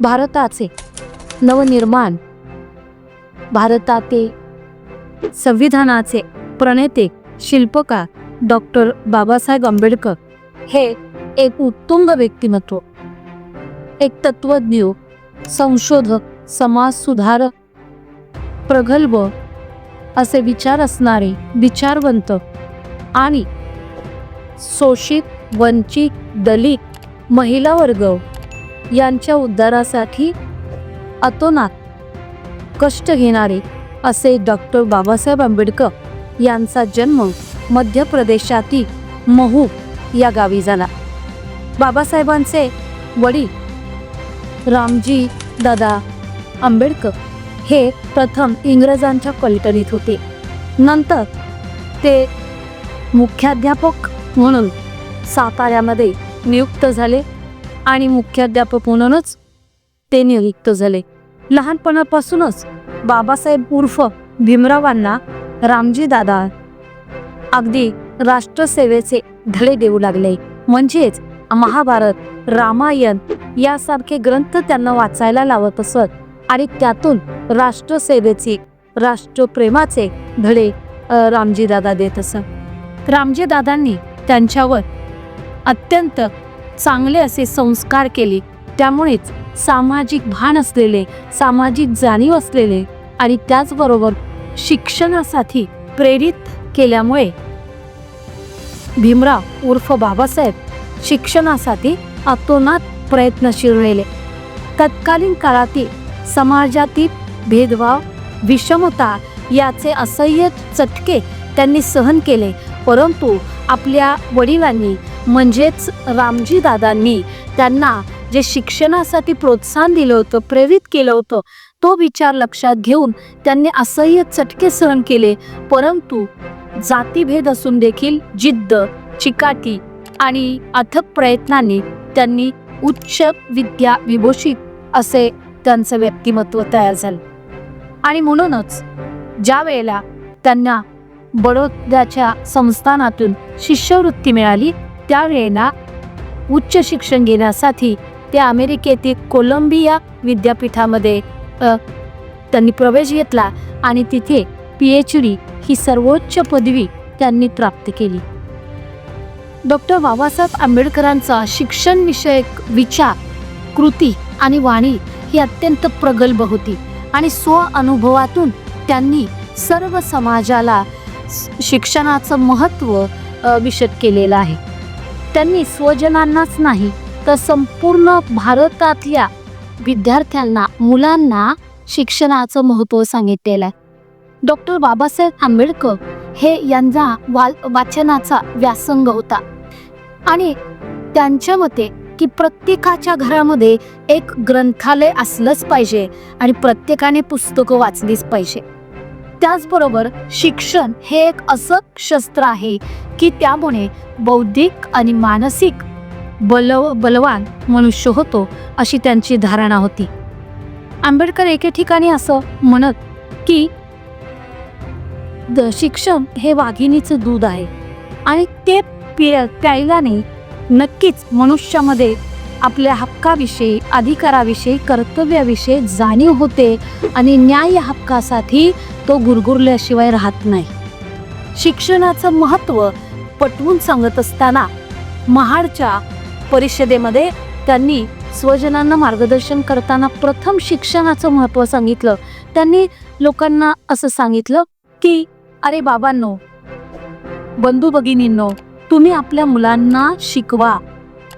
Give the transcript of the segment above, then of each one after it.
भारताचे नवनिर्माण भारताते संविधानाचे प्रणेते शिल्पकार डॉक्टर बाबासाहेब आंबेडकर हे एक उत्तुंग व्यक्तिमत्व एक तत्वज्ञ संशोधक समाज सुधारक प्रगल्भ असे विचार असणारे विचारवंत आणि शोषित वंचित दलित महिला वर्ग यांच्या उद्धारासाठी अतोनात कष्ट घेणारे असे डॉक्टर बाबासाहेब आंबेडकर यांचा जन्म मध्य प्रदेशातील महू या गावी झाला. बाबासाहेबांचे वडील रामजी दादा आंबेडकर हे प्रथम इंग्रजांच्या कल्टरीत होते. नंतर ते मुख्याध्यापक म्हणून साताऱ्यामध्ये नियुक्त झाले. आणि मुख्याध्यापक म्हणूनच ते नियुक्त झाले. लहानपणापासूनच बाबासाहेब उर्फ भीमरावांना रामजी दादा अगदी राष्ट्रसेवेचे धडे देऊ लागले. म्हणजेच महाभारत रामायण यासारखे ग्रंथ त्यांना वाचायला लावत असत आणि त्यातून राष्ट्रसेवेचे राष्ट्रप्रेमाचे धडे रामजी दादा देत असत. रामजी दादांनी त्यांच्यावर अत्यंत चांगले असे संस्कार केले. त्यामुळेच सामाजिक भान असलेले सामाजिक जाणीव असलेले आणि त्याचबरोबर शिक्षणासाठी प्रेरित केल्यामुळे भीमराव उर्फ बाबासाहेब शिक्षणासाठी अतोनात प्रयत्नशील राहिले. तत्कालीन काळातील समाजातील भेदभाव विषमता याचे असह्य चटके त्यांनी सहन केले. परंतु आपल्या वडिलांनी म्हणजेच रामजी दादांनी त्यांना जे शिक्षणासाठी प्रोत्साहन दिलं होतं प्रेरित केलं होतं तो विचार लक्षात घेऊन त्यांनी असह्य चटके सहन केले. परंतु जातीभेद असून देखील जिद्द चिकाटी आणि अथक प्रयत्नांनी त्यांनी उच्च विद्या विभूषित असे त्यांचं व्यक्तिमत्व तयार झालं. आणि म्हणूनच ज्या वेळेला त्यांना बडोद्याच्या संस्थानातून शिष्यवृत्ती मिळाली त्यावेळेला उच्च शिक्षण घेण्यासाठी ते अमेरिकेतील कोलंबिया विद्यापीठामध्ये त्यांनी प्रवेश घेतला आणि तिथे पी एच डी ही सर्वोच्च पदवी त्यांनी प्राप्त केली. डॉक्टर बाबासाहेब आंबेडकरांचा शिक्षणविषयक विचार कृती आणि वाणी ही अत्यंत प्रगल्भ होती आणि स्व अनुभवातून त्यांनी सर्व समाजाला शिक्षणाचं महत्त्व विशद केलेलं आहे. त्यांनी स्वजनांनाच नाही तर संपूर्ण भारतातल्या विद्यार्थ्यांना मुलांना शिक्षणाचं महत्त्व सांगितलेलं आहे. डॉक्टर बाबासाहेब आंबेडकर हे यांचा वा वाचनाचा व्यासंग होता. आणि त्यांच्या मते की प्रत्येकाच्या घरामध्ये एक ग्रंथालय असलंच पाहिजे आणि प्रत्येकाने पुस्तकं वाचलीच पाहिजे. त्याचबरोबर शिक्षण हे एक असं शस्त्र आहे की त्यामुळे बौद्धिक आणि मानसिक बलव बलवान मनुष्य होतो अशी त्यांची धारणा होती. आंबेडकर एके ठिकाणी असं म्हणत की द शिक्षण हे वाघिणीचं दूध आहे आणि ते पिय प्यायल्याने नक्कीच मनुष्यामध्ये आपल्या हक्काविषयी अधिकाराविषयी कर्तव्याविषयी जाणीव होते आणि न्याय हक्कासाठी तो गुरगुरल्याशिवाय राहत नाही. शिक्षणाचं महत्त्व पटवून सांगत असताना महाडच्या परिषदेमध्ये त्यांनी स्वजनांना मार्गदर्शन करताना प्रथम शिक्षणाचं महत्त्व सांगितलं. त्यांनी लोकांना असं सांगितलं की अरे बाबांनो बंधू भगिनींनो तुम्ही आपल्या मुलांना शिकवा.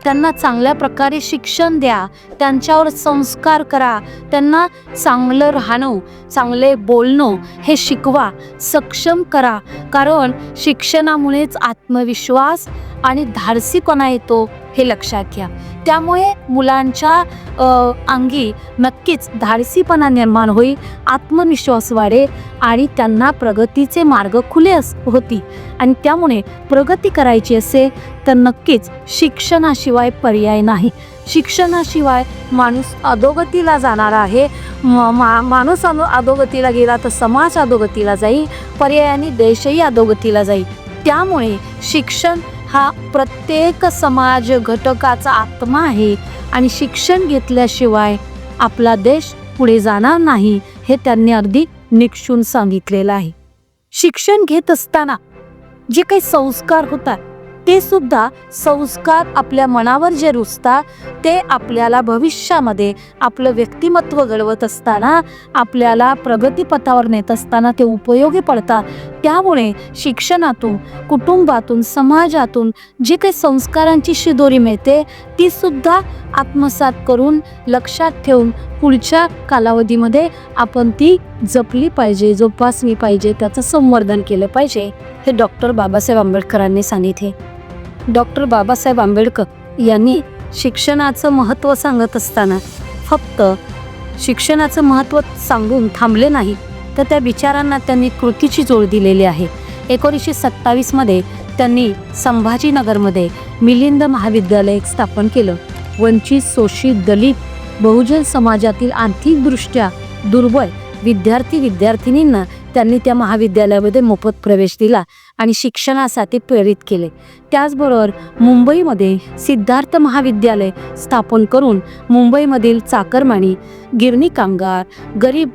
त्यांना चांगल्या प्रकारे शिक्षण द्या त्यांच्यावर संस्कार करा त्यांना चांगलं राहणं चांगले बोलणं हे शिकवा सक्षम करा. कारण शिक्षणामुळेच आत्मविश्वास आणि धाडसीपणा येतो. हे लक्षात घ्या. त्यामुळे मुलांच्या अंगी नक्कीच धाडसीपणा निर्माण होईल आत्मविश्वास वाढेल आणि त्यांना प्रगतीचे मार्ग खुले अस होती आणि त्यामुळे प्रगती करायची असेल तर नक्कीच शिक्षणाशिवाय पर्याय नाही. शिक्षणाशिवाय माणूस अधोगतीला जाणार आहे. म- मा माणूस अधोगतीला गेला तर समाज अधोगतीला जाईल पर्यायाने देशही अधोगतीला जाईल. त्यामुळे शिक्षण हा प्रत्येक समाज घटकाचा आत्मा आहे आणि शिक्षण घेतल्याशिवाय आपला देश पुढे जाणार नाही हे त्यांनी अगदी निक्षून सांगितलेलं आहे. शिक्षण घेत असताना जे काही संस्कार होतात ते सुद्धा संस्कार आपल्या मनावर जे रुजतात ते आपल्याला भविष्यामध्ये आपलं व्यक्तिमत्व घडवत असताना आपल्याला प्रगतीपथावर नेत असताना ते उपयोगी पडतात. त्यामुळे शिक्षणातून कुटुंबातून समाजातून जी काही संस्कारांची शिदोरी मिळते ती सुद्धा आत्मसात करून लक्षात ठेवून पुढच्या कालावधीमध्ये आपण ती जपली पाहिजे जोपासली पाहिजे त्याचं संवर्धन केलं पाहिजे हे डॉक्टर बाबासाहेब आंबेडकरांनी सांगितले. डॉक्टर बाबासाहेब आंबेडकर यांनी शिक्षणाचं महत्त्व सांगत असताना फक्त शिक्षणाचं महत्त्व सांगून थांबले नाही तर त्या विचारांना त्यांनी कृतीची जोड दिलेली आहे. एकोणीसशे सत्तावीसमध्ये त्यांनी संभाजीनगरमध्ये मिलिंद महाविद्यालय स्थापन केलं. वंचित शोषित दलित बहुजन समाजातील आर्थिकदृष्ट्या दुर्बळ विद्यार्थी विद्यार्थिनींना त्यांनी त्या महाविद्यालयामध्ये मोफत प्रवेश दिला. आणि शिक्षणासाठी प्रेरित केले. त्याचबरोबर मुंबईमध्ये सिद्धार्थ महाविद्यालय स्थापन करून मुंबईमधील चाकरमानी गिरणी कामगार गरीब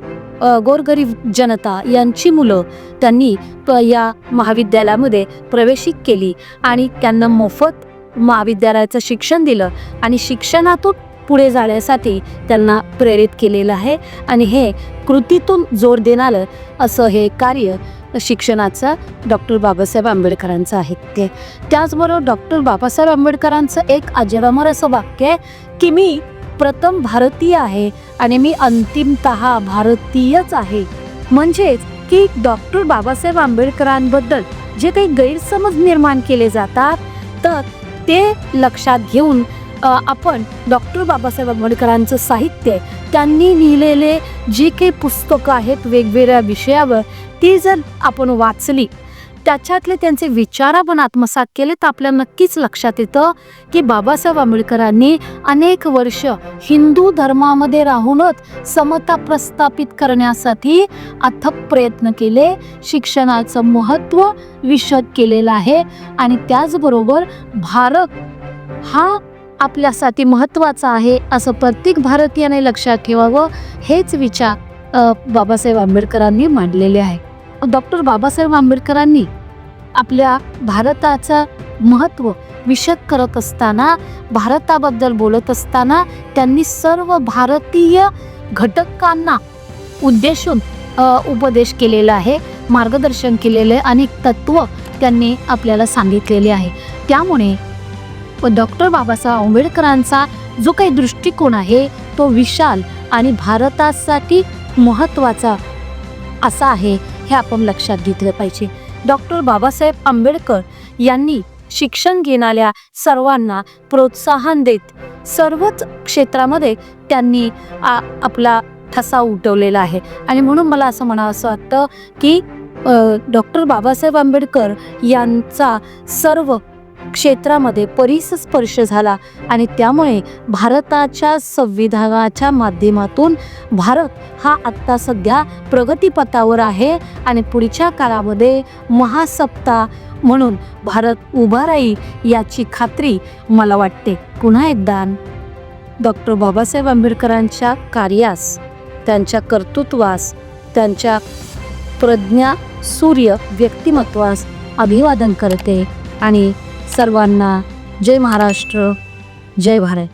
गोरगरीब जनता यांची मुलं त्यांनी प- या महाविद्यालयामध्ये प्रवेशित केली आणि त्यांना मोफत महाविद्यालयाचं शिक्षण दिलं आणि शिक्षणातून पुढे जाण्यासाठी त्यांना प्रेरित केलेलं आहे आणि हे कृतीतून जोर देणारं असं हे कार्य शिक्षणाचं डॉक्टर बाबासाहेब आंबेडकरांचं आहे ते. त्याचबरोबर डॉक्टर बाबासाहेब आंबेडकरांचं एक अजरामर असं वाक्य आहे की मी प्रथम भारतीय आहे आणि मी अंतिमत भारतीयच आहे. म्हणजेच की डॉक्टर बाबासाहेब आंबेडकरांबद्दल जे काही गैरसमज निर्माण केले जातात तर ते लक्षात घेऊन आपण डॉक्टर बाबासाहेब आंबेडकरांचं साहित्य त्यांनी लिहिलेले जी काही पुस्तकं आहेत वेगवेगळ्या विषयावर ती जर आपण वाचली त्याच्यातले त्यांचे विचार आपण आत्मसात केले तर आपल्या नक्कीच लक्षात येतं की बाबासाहेब आंबेडकरांनी अनेक वर्ष हिंदू धर्मामध्ये राहूनच समता प्रस्थापित करण्यासाठी अथक प्रयत्न केले शिक्षणाचं महत्त्व विशद केलेलं आहे आणि त्याचबरोबर भारत हा आपल्यासाठी महत्त्वाचा आहे असं प्रत्येक भारतीयाने लक्षात ठेवावं हेच विचार बाबासाहेब आंबेडकरांनी मांडलेले आहे डॉक्टर बाबासाहेब आंबेडकरांनी आपल्या भारताचं महत्त्व विशद करत असताना भारताबद्दल बोलत असताना त्यांनी सर्व भारतीय घटकांना उद्देशून उपदेश केलेला आहे मार्गदर्शन केलेले अनेक तत्त्व त्यांनी आपल्याला सांगितलेले आहे. त्यामुळे डॉक्टर बाबासाहेब आंबेडकरांचा जो काही दृष्टिकोन आहे तो विशाल आणि भारतासाठी महत्त्वाचा असा आहे. हे आपण लक्षात घेतलं पाहिजे. डॉक्टर बाबासाहेब आंबेडकर यांनी शिक्षण घेणाऱ्या सर्वांना प्रोत्साहन देत सर्वच क्षेत्रामध्ये त्यांनी आ, आपला ठसा उठवलेला आहे. आणि म्हणून मला असं म्हणावं असं वाटतं की डॉक्टर बाबासाहेब आंबेडकर यांचा सर्व क्षेत्रामध्ये परिसस्पर्श झाला आणि त्यामुळे भारताच्या संविधानाच्या माध्यमातून भारत हा आत्ता सध्या प्रगतीपथावर आहे आणि पुढच्या काळामध्ये महासत्ता म्हणून भारत उभा राहील याची खात्री मला वाटते. पुन्हा एकदा डॉक्टर बाबासाहेब आंबेडकरांच्या कार्यास त्यांच्या कर्तृत्वास त्यांच्या प्रज्ञा सूर्य व्यक्तिमत्वास अभिवादन करते आणि सर्वांना जय महाराष्ट्र जय भारत.